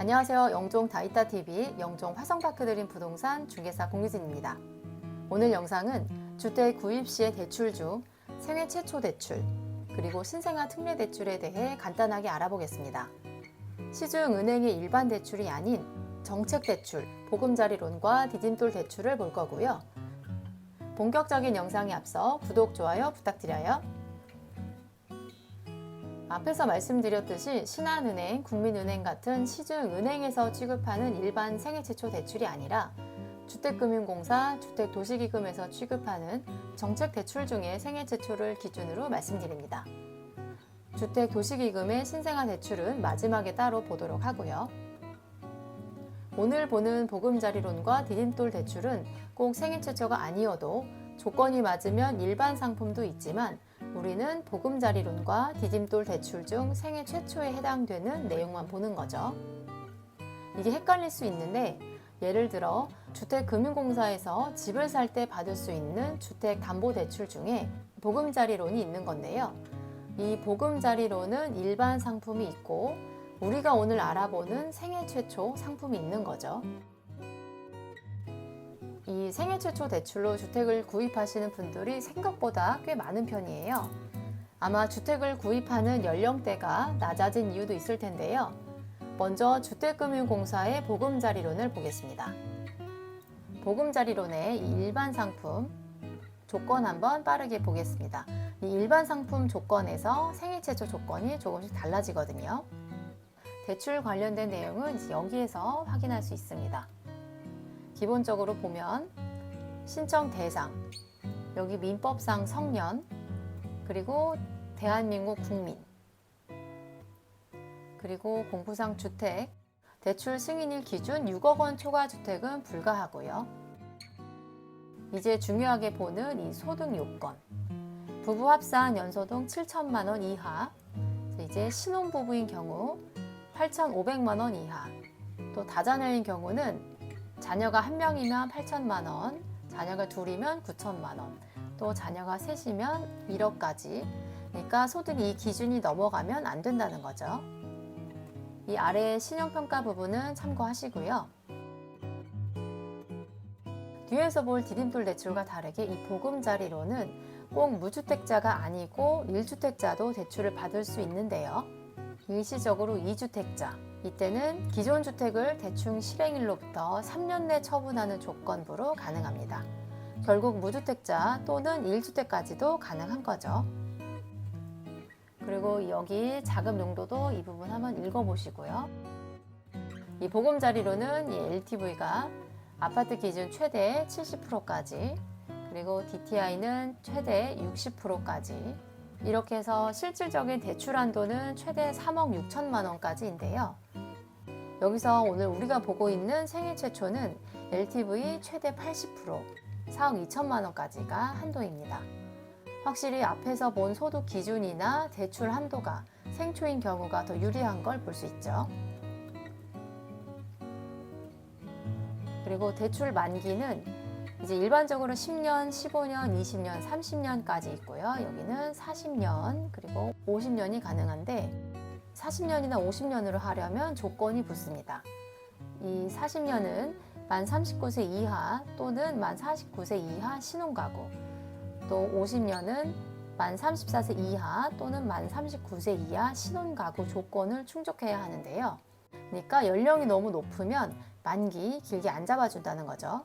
안녕하세요. 영종 다이따TV 영종 화성파크 드림 부동산 중개사 공유진입니다. 오늘 영상은 주택 구입 시의 대출 중 생애 최초 대출, 그리고 신생아 특례 대출에 대해 간단하게 알아보겠습니다. 시중 은행의 일반 대출이 아닌 정책 대출, 보금자리론과 디딤돌 대출을 볼 거고요. 본격적인 영상에 앞서 구독, 좋아요 부탁드려요. 앞에서 말씀드렸듯이 신한은행, 국민은행 같은 시중 은행에서 취급하는 일반 생애 최초 대출이 아니라 주택금융공사, 주택도시기금에서 취급하는 정책 대출 중에 생애 최초를 기준으로 말씀드립니다. 주택도시기금의 신생아 대출은 마지막에 따로 보도록 하고요. 오늘 보는 보금자리론과 디딤돌 대출은 꼭 생애 최초가 아니어도 조건이 맞으면 일반 상품도 있지만 우리는 보금자리론과 디딤돌 대출 중 생애 최초에 해당되는 내용만 보는 거죠. 이게 헷갈릴 수 있는데 예를 들어 주택금융공사에서 집을 살 때 받을 수 있는 주택담보대출 중에 보금자리론이 있는 건데요. 이 보금자리론은 일반 상품이 있고 우리가 오늘 알아보는 생애 최초 상품이 있는 거죠. 이 생애 최초 대출로 주택을 구입하시는 분들이 생각보다 꽤 많은 편이에요. 아마 주택을 구입하는 연령대가 낮아진 이유도 있을 텐데요. 먼저 주택금융공사의 보금자리론을 보겠습니다. 보금자리론의 이 일반 상품 조건 한번 빠르게 보겠습니다. 이 일반 상품 조건에서 생애 최초 조건이 조금씩 달라지거든요. 대출 관련된 내용은 여기에서 확인할 수 있습니다. 기본적으로 보면 신청 대상, 여기 민법상 성년, 그리고 대한민국 국민, 그리고 공부상 주택, 대출 승인일 기준 6억 원 초과 주택은 불가하고요. 이제 중요하게 보는 이 소득 요건. 부부 합산 연소득 7천만 원 이하, 이제 신혼부부인 경우 8,500만 원 이하, 또 다자녀인 경우는 자녀가 한 명이면 8천만 원, 자녀가 둘이면 9천만 원, 또 자녀가 셋이면 1억까지. 그러니까 소득이 이 기준이 넘어가면 안 된다는 거죠. 이 아래 신용평가 부분은 참고하시고요. 뒤에서 볼 디딤돌 대출과 다르게 이 보금자리로는 꼭 무주택자가 아니고 1주택자도 대출을 받을 수 있는데요. 일시적으로 2주택자, 이때는 기존 주택을 대충 실행일로부터 3년 내 처분하는 조건부로 가능합니다. 결국 무주택자 또는 1주택까지도 가능한 거죠. 그리고 여기 자금 용도도 이 부분 한번 읽어보시고요. 이 보금자리로는 이 LTV가 아파트 기준 최대 70%까지 그리고 DTI는 최대 60%까지 이렇게 해서 실질적인 대출 한도는 최대 3억 6천만 원까지인데요. 여기서 오늘 우리가 보고 있는 생애 최초는 LTV 최대 80% 4억 2천만 원까지가 한도입니다. 확실히 앞에서 본 소득 기준이나 대출 한도가 생초인 경우가 더 유리한 걸 볼 수 있죠. 그리고 대출 만기는 이제 일반적으로 10년, 15년, 20년, 30년까지 있고요. 여기는 40년, 그리고 50년이 가능한데 40년이나 50년으로 하려면 조건이 붙습니다. 이 40년은 만 39세 이하 또는 만 49세 이하 신혼가구, 또 50년은 만 34세 이하 또는 만 39세 이하 신혼가구 조건을 충족해야 하는데요. 그러니까 연령이 너무 높으면 만기 길게 안 잡아준다는 거죠.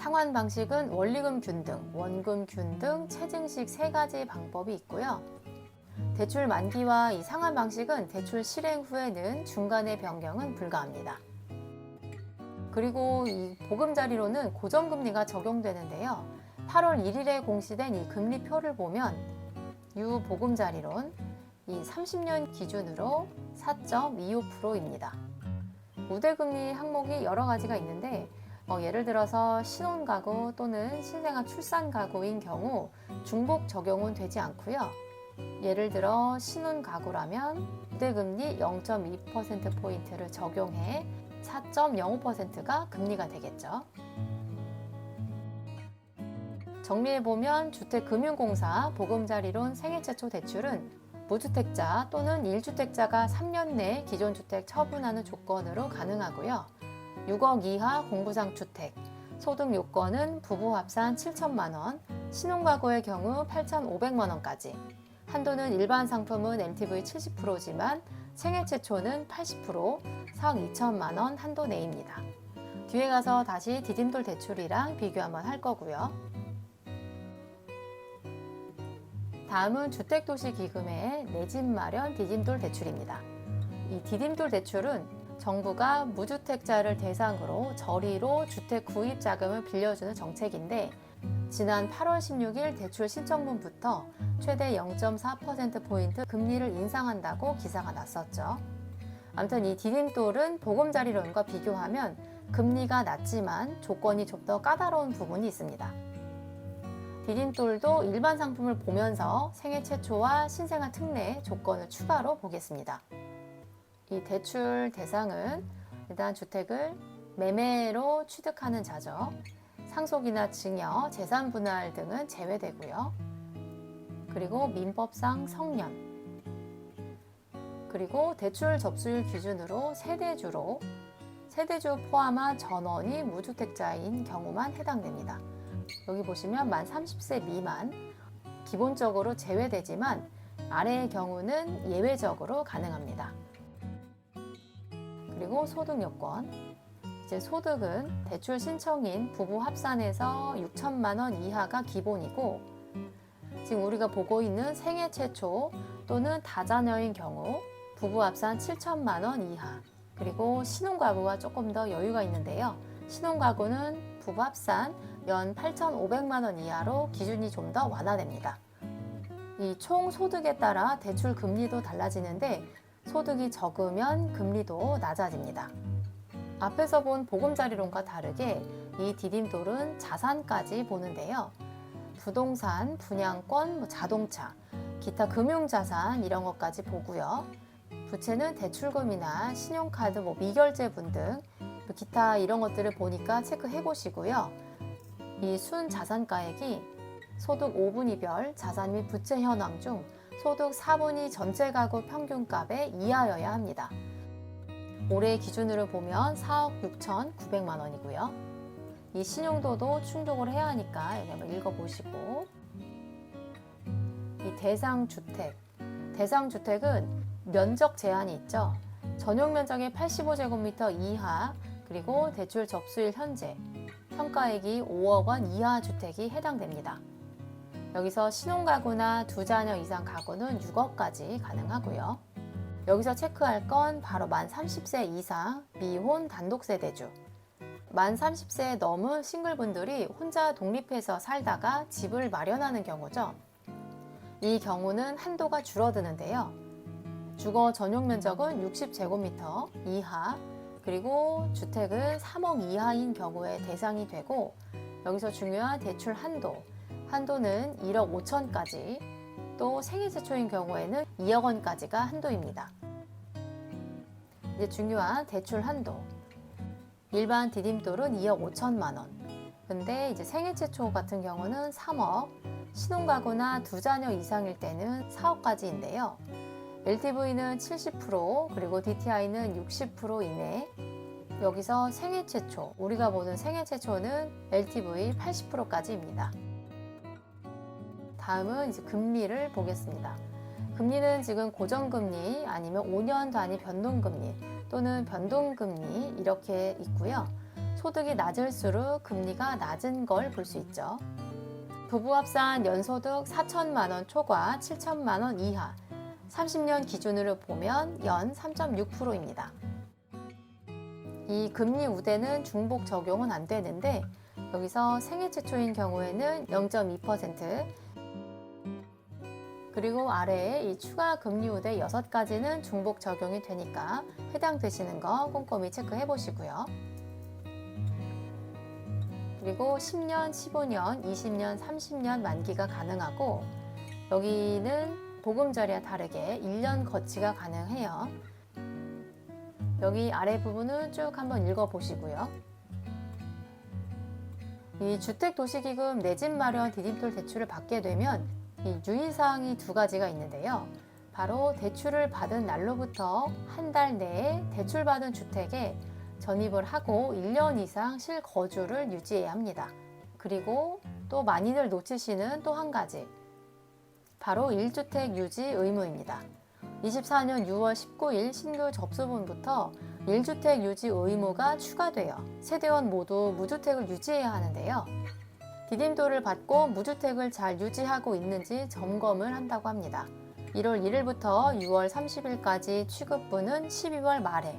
상환 방식은 원리금 균등, 원금 균등, 체증식 세 가지 방법이 있고요. 대출 만기와 이 상환 방식은 대출 실행 후에는 중간에 변경은 불가합니다. 그리고 이 보금자리로는 고정금리가 적용되는데요. 8월 1일에 공시된 이 금리표를 보면 유 보금자리론 이 30년 기준으로 4.25%입니다. 우대금리 항목이 여러 가지가 있는데 어, 예를 들어서 신혼가구 또는 신생아 출산가구인 경우 중복 적용은 되지 않고요. 예를 들어 신혼가구라면 우대금리 0.2%포인트를 적용해 4.05%가 금리가 되겠죠. 정리해보면 주택금융공사 보금자리론 생애 최초 대출은 무주택자 또는 1주택자가 3년 내에 기존 주택 처분하는 조건으로 가능하고요. 6억 이하 공부상 주택, 소득 요건은 부부 합산 7천만 원, 신혼가구의 경우 8,500만 원까지. 한도는 일반 상품은 LTV 70%지만 생애 최초는 80%, 4억 2천만 원 한도 내입니다. 뒤에 가서 다시 디딤돌 대출이랑 비교 한번 할 거고요. 다음은 주택도시기금의 내 집 마련 디딤돌 대출입니다. 이 디딤돌 대출은 정부가 무주택자를 대상으로 저리로 주택 구입 자금을 빌려주는 정책인데 지난 8월 16일 대출 신청분부터 최대 0.4%포인트 금리를 인상한다고 기사가 났었죠. 아무튼 이 디딤돌은 보금자리론과 비교하면 금리가 낮지만 조건이 좀 더 까다로운 부분이 있습니다. 디딤돌도 일반 상품을 보면서 생애 최초와 신생아 특례 조건을 추가로 보겠습니다. 이 대출 대상은 일단 주택을 매매로 취득하는 자죠. 상속이나 증여, 재산 분할 등은 제외되고요. 그리고 민법상 성년. 그리고 대출 접수율 기준으로 세대주로 세대주 포함한 전원이 무주택자인 경우만 해당됩니다. 여기 보시면 만 30세 미만 기본적으로 제외되지만 아래의 경우는 예외적으로 가능합니다. 그리고 소득 요건. 이제 소득은 대출 신청인 부부 합산해서 6천만 원 이하가 기본이고 지금 우리가 보고 있는 생애 최초 또는 다자녀인 경우 부부 합산 7천만 원 이하 그리고 신혼가구가 조금 더 여유가 있는데요. 신혼가구는 부부 합산 연 8,500만 원 이하로 기준이 좀 더 완화됩니다. 이 총 소득에 따라 대출 금리도 달라지는데 소득이 적으면 금리도 낮아집니다. 앞에서 본 보금자리론과 다르게 이 디딤돌은 자산까지 보는데요. 부동산, 분양권, 뭐 자동차, 기타 금융자산 이런 것까지 보고요. 부채는 대출금이나 신용카드, 뭐 미결제분 등 기타 이런 것들을 보니까 체크해 보시고요. 이 순 자산가액이 소득 5분위별 자산 및 부채 현황 중 소득 4분위 전체 가구 평균값에 이하여야 합니다. 올해 기준으로 보면 4억 6,900만 원이고요. 이 신용도도 충족을 해야 하니까 여기 한번 읽어보시고 이 대상 주택 대상 주택은 면적 제한이 있죠. 전용 면적의 85제곱미터 이하 그리고 대출 접수일 현재 평가액이 5억 원 이하 주택이 해당됩니다. 여기서 신혼가구나 두 자녀 이상 가구는 6억까지 가능하고요. 여기서 체크할 건 바로 만 30세 이상 미혼 단독 세대주. 만 30세 넘은 싱글분들이 혼자 독립해서 살다가 집을 마련하는 경우죠. 이 경우는 한도가 줄어드는데요. 주거 전용 면적은 60제곱미터 이하, 그리고 주택은 3억 이하인 경우에 대상이 되고, 여기서 중요한 대출 한도, 한도는 1억 5천까지, 또 생애 최초인 경우에는 2억 원까지가 한도입니다. 이제 중요한 대출 한도. 일반 디딤돌은 2억 5천만 원. 근데 이제 생애 최초 같은 경우는 3억, 신혼가구나 두 자녀 이상일 때는 4억까지인데요. LTV는 70% 그리고 DTI는 60% 이내. 여기서 생애 최초, 우리가 보는 생애 최초는 LTV 80%까지입니다. 다음은 이제 금리를 보겠습니다. 금리는 지금 고정금리 아니면 5년 단위 변동금리 또는 변동금리 이렇게 있고요. 소득이 낮을수록 금리가 낮은 걸 볼 수 있죠. 부부 합산 연소득 4천만 원 초과 7천만 원 이하 30년 기준으로 보면 연 3.6%입니다. 이 금리 우대는 중복 적용은 안 되는데 여기서 생애 최초인 경우에는 0.2% 그리고 아래에 이 추가 금리 우대 6가지는 중복 적용이 되니까 해당되시는 거 꼼꼼히 체크해 보시고요. 그리고 10년, 15년, 20년, 30년 만기가 가능하고 여기는 보금자리와 다르게 1년 거치가 가능해요. 여기 아래 부분은 쭉 한번 읽어 보시고요. 이 주택도시기금 내 집 마련 디딤돌 대출을 받게 되면 이 유의사항이 두 가지가 있는데요. 바로 대출을 받은 날로부터 한 달 내에 대출받은 주택에 전입을 하고 1년 이상 실거주를 유지해야 합니다. 그리고 또 만인을 놓치시는 또 한 가지. 바로 1주택 유지 의무입니다. 24년 6월 19일 신규 접수분부터 1주택 유지 의무가 추가되어 세대원 모두 무주택을 유지해야 하는데요. 디딤돌을 받고 무주택을 잘 유지하고 있는지 점검을 한다고 합니다. 1월 1일부터 6월 30일까지 취급분은 12월 말에,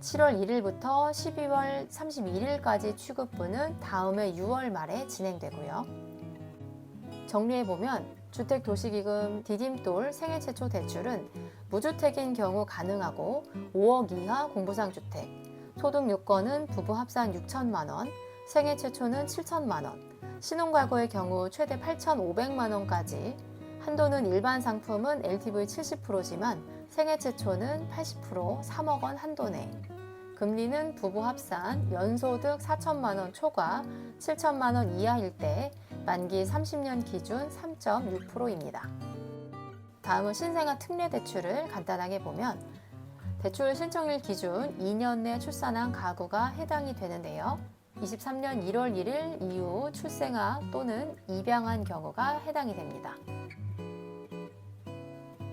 7월 1일부터 12월 31일까지 취급분은 다음해 6월 말에 진행되고요. 정리해보면 주택도시기금 디딤돌 생애 최초 대출은 무주택인 경우 가능하고 5억 이하 공부상 주택, 소득 요건은 부부 합산 6천만 원, 생애 최초는 7천만 원, 신혼가구의 경우 최대 8,500만 원까지, 한도는 일반 상품은 LTV 70%지만 생애 최초는 80% 3억 원 한도 내. 금리는 부부 합산 연소득 4천만 원 초과 7천만 원 이하일 때 만기 30년 기준 3.6%입니다. 다음은 신생아 특례 대출을 간단하게 보면 대출 신청일 기준 2년 내 출산한 가구가 해당이 되는데요. 23년 1월 1일 이후 출생아 또는 입양한 경우가 해당이 됩니다.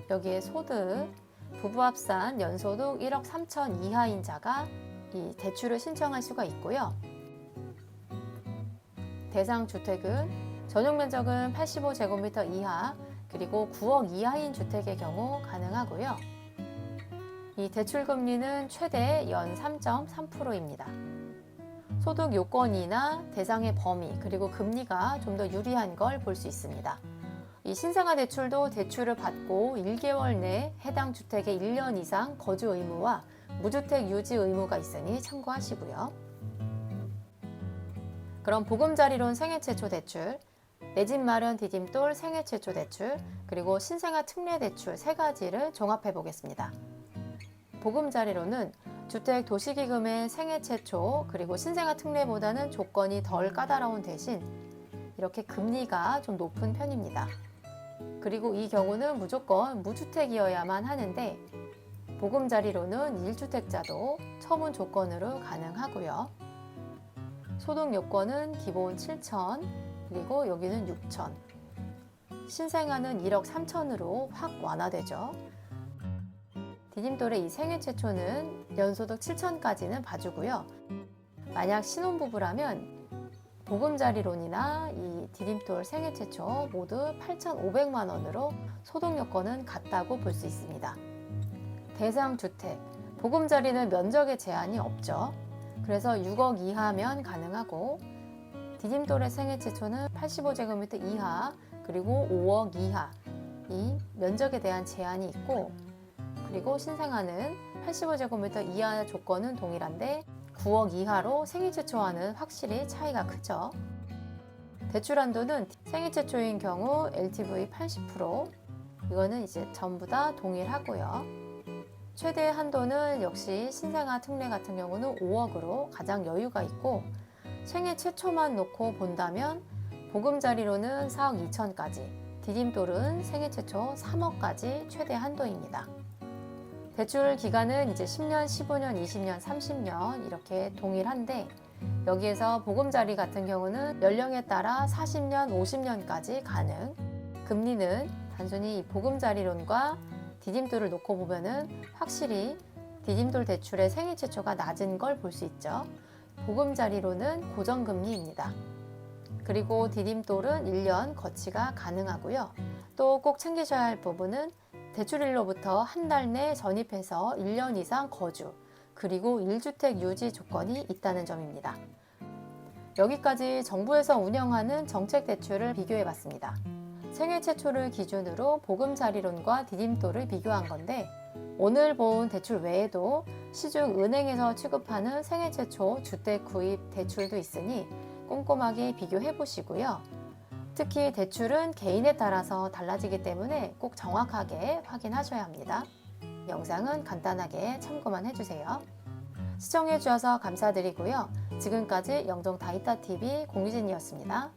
여기에 소득, 부부 합산 연소득 1억 3천 이하인 자가 이 대출을 신청할 수가 있고요. 대상 주택은 전용 면적은 85제곱미터 이하 그리고 9억 이하인 주택의 경우 가능하고요. 이 대출 금리는 최대 연 3.3%입니다. 소득 요건이나 대상의 범위 그리고 금리가 좀 더 유리한 걸 볼 수 있습니다. 이 신생아 대출도 대출을 받고 1개월 내 해당 주택에 1년 이상 거주 의무와 무주택 유지 의무가 있으니 참고하시고요. 그럼 보금자리론 생애 최초 대출, 내 집 마련 디딤돌 생애 최초 대출, 그리고 신생아 특례 대출 세 가지를 종합해 보겠습니다. 보금자리론은 주택 도시기금의 생애 최초 그리고 신생아 특례보다는 조건이 덜 까다로운 대신 이렇게 금리가 좀 높은 편입니다. 그리고 이 경우는 무조건 무주택이어야만 하는데 보금자리로는 1주택자도 처분 조건으로 가능하고요. 소득 요건은 기본 7천 그리고 여기는 6천 신생아는 1억 3천으로 확 완화되죠. 디딤돌의 이 생애 최초는 연소득 7천까지는 봐주고요. 만약 신혼부부라면 보금자리론이나 이 디딤돌 생애 최초 모두 8,500만 원으로 소득 요건은 같다고 볼 수 있습니다. 대상 주택, 보금자리는 면적에 제한이 없죠. 그래서 6억 이하면 가능하고 디딤돌의 생애 최초는 85제곱미터 이하 그리고 5억 이하 이 면적에 대한 제한이 있고 그리고 신생아는 85제곱미터 이하 조건은 동일한데 9억 이하로 생애 최초와는 확실히 차이가 크죠. 대출 한도는 생애 최초인 경우 LTV 80% 이거는 이제 전부 다 동일하고요. 최대 한도는 역시 신생아 특례 같은 경우는 5억으로 가장 여유가 있고 생애 최초만 놓고 본다면 보금자리로는 4억 2천까지 디딤돌은 생애 최초 3억까지 최대 한도입니다. 대출 기간은 이제 10년, 15년, 20년, 30년 이렇게 동일한데 여기에서 보금자리 같은 경우는 연령에 따라 40년, 50년까지 가능. 금리는 단순히 보금자리론과 디딤돌을 놓고 보면은 확실히 디딤돌 대출의 생애 최초가 낮은 걸 볼 수 있죠. 보금자리로는 고정금리입니다. 그리고 디딤돌은 1년 거치가 가능하고요. 또 꼭 챙기셔야 할 부분은 대출일로부터 한 달 내 전입해서 1년 이상 거주, 그리고 1주택 유지 조건이 있다는 점입니다. 여기까지 정부에서 운영하는 정책 대출을 비교해 봤습니다. 생애 최초를 기준으로 보금자리론과 디딤돌을 비교한 건데 오늘 본 대출 외에도 시중 은행에서 취급하는 생애 최초 주택 구입 대출도 있으니 꼼꼼하게 비교해 보시고요. 특히 대출은 개인에 따라서 달라지기 때문에 꼭 정확하게 확인하셔야 합니다. 영상은 간단하게 참고만 해주세요. 시청해주셔서 감사드리고요. 지금까지 영종 다이타TV 공유진이었습니다.